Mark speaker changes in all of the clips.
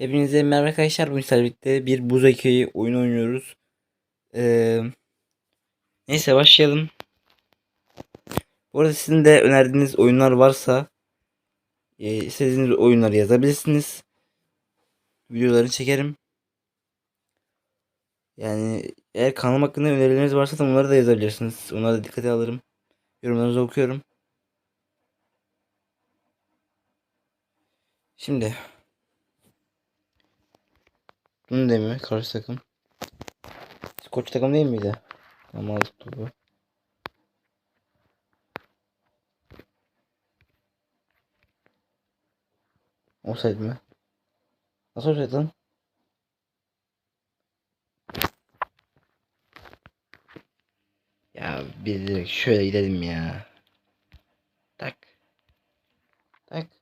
Speaker 1: Hepinize merhaba arkadaşlar. Bu birlikte bir buz hikayeyi oyun oynuyoruz. Ee, neyse başlayalım. Bu arada sizin de önerdiğiniz oyunlar varsa e, istediğiniz oyunları yazabilirsiniz. Videolarını çekerim. Yani eğer kanalım hakkında önerileriniz varsa da onları da yazabilirsiniz. Onları da dikkate alırım. Yorumlarınızı okuyorum. Şimdi bunu demiyor karşı takım. Koç takım değil miydi? Tamam aldık topu. Offside mi? Nasıl offside lan? Ya bir direkt şöyle gidelim ya. Tak. Tak.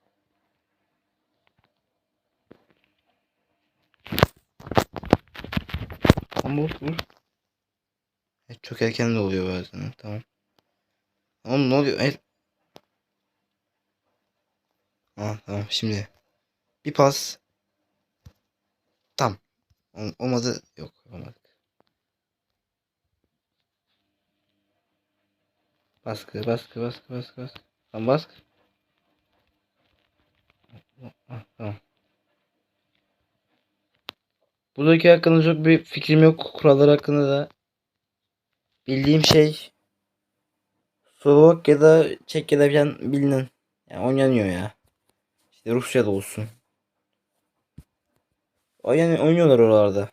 Speaker 1: Vur vur. Evet, çok erken de oluyor bazen. Tamam. Oğlum ne oluyor? El... Ha, tamam şimdi. Bir pas. Tam. Ol- Olmadı. Yok olmadı. Baskı baskı baskı baskı baskı. Tamam baskı. Tamam. Bu ülke hakkında çok bir fikrim yok. Kurallar hakkında da bildiğim şey Slovakya'da Çekya'da falan bilinen yani oynanıyor ya. İşte Rusya'da olsun. Oynan oynuyorlar oralarda.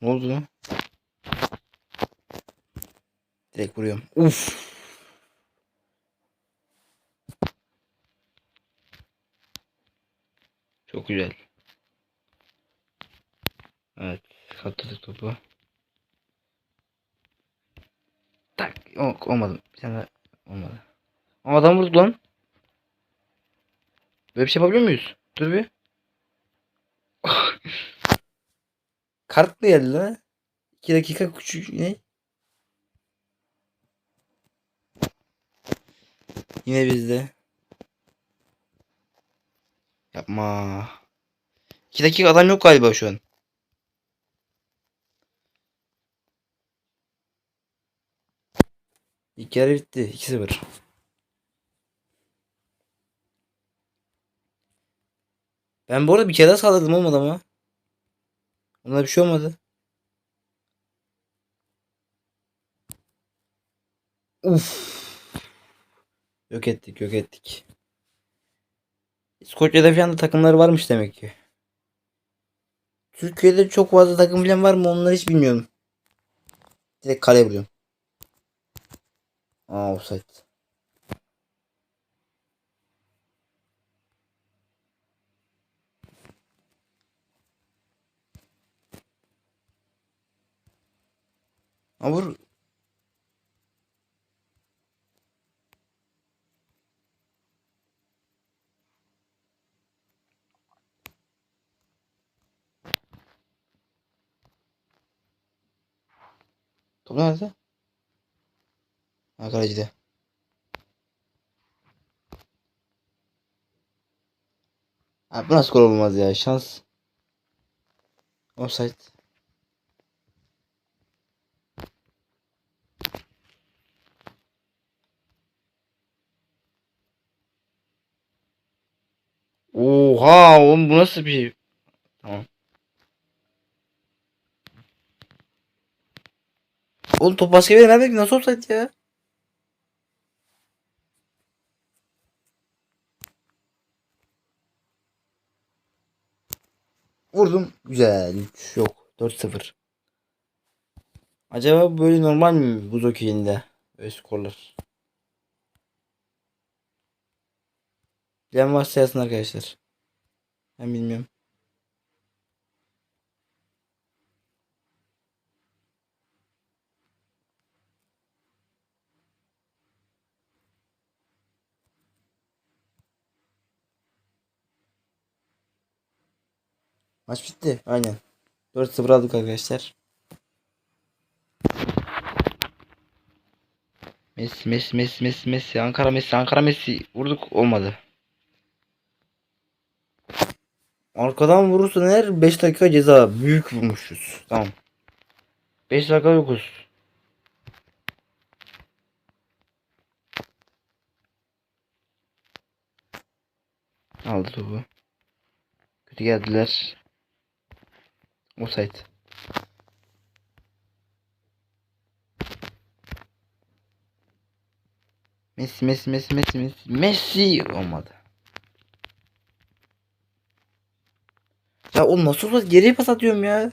Speaker 1: Ne oldu lan? Direkt vuruyorum. Uf. Çok güzel. Evet. Kaptırdık topu. Tak. Olmadı. Bir tane olmadı. Ama adam vurduk lan. Böyle bir şey yapabiliyor muyuz? Dur bir. Kart mı geldi lan? 2 dakika küçük ne? Yine bizde. Yapma. 2 dakika adam yok galiba şu an. İlk yarı bitti. 2-0. Ben bu arada bir kere daha saldırdım olmadı ama. Ona bir şey olmadı. Uf. Yok ettik, yok ettik. İskoçya'da falan da takımları varmış demek ki. Türkiye'de çok fazla takım falan var mı onları hiç bilmiyorum. Direkt kale vuruyorum. Aa offside. Aa vur. Top nerede? Ha kalecide. Ha, bu nasıl gol olmaz ya şans. Offside. Oha oğlum bu nasıl bir şey? Tamam. Oğlum top başka bir yere nerede ki? Nasıl offside ya? Vurdum. Güzel. 3 yok. 4-0. Acaba böyle normal mi buz okeyinde? Böyle skorlar. Bilen varsa yazsın arkadaşlar. Ben bilmiyorum. Maç bitti. Aynen. 4-0 aldık arkadaşlar. Messi Messi Messi Messi Messi Ankara Messi Ankara Messi vurduk olmadı. Arkadan vurursun her 5 dakika ceza. Büyük vurmuşuz. Tamam. 5 dakika yokuz. Aldı topu. Kötü geldiler. Offside. Messi Messi Messi Messi Messi Messi olmadı. Ya o nasıl olsa geriye pas atıyorum ya.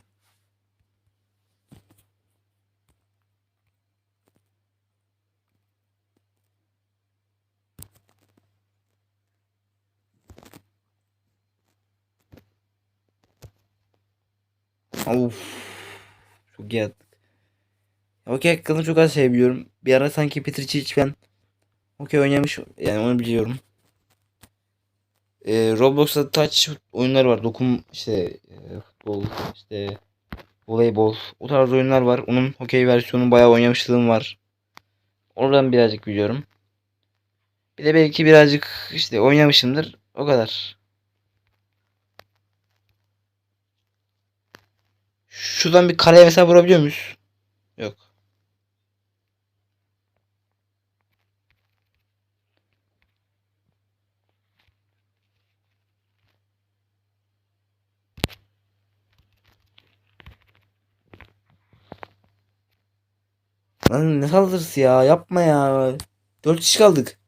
Speaker 1: Of. Çok iyi attık. Okey hakkında çok az şey. Bir ara sanki Peter Cech ben okey oynamış yani onu biliyorum. Ee, Roblox'ta touch oyunlar var. Dokum işte e, futbol işte voleybol o tarz oyunlar var. Onun hokey versiyonu bayağı oynamışlığım var. Oradan birazcık biliyorum. Bir de belki birazcık işte oynamışımdır. O kadar. Şuradan bir kareye mesela vurabiliyor muyuz? Yok. Lan ne saldırısı ya? Yapma ya. 4 kişi kaldık.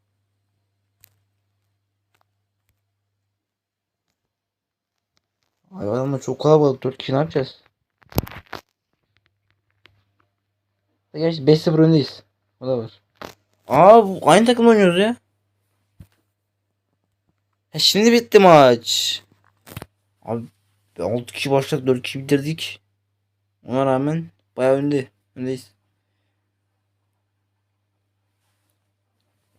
Speaker 1: Ay adamlar çok kalabalık. 4 kişi ne yapacağız? Gerçi 5-0 öndeyiz. O da var. Aa bu- aynı takım oynuyoruz ya. Ha, şimdi bitti maç. Abi 6 kişi başladık 4 kişi bitirdik. Ona rağmen bayağı önde. Öndeyiz.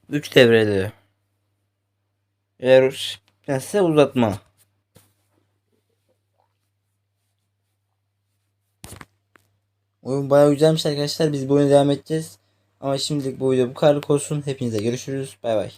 Speaker 1: 3 devrede. Eğer bitmezse uzatma. Oyun bayağı güzelmiş arkadaşlar. Biz bu oyuna devam edeceğiz. Ama şimdilik bu video bu kadar olsun. Hepinize görüşürüz. Bay bay.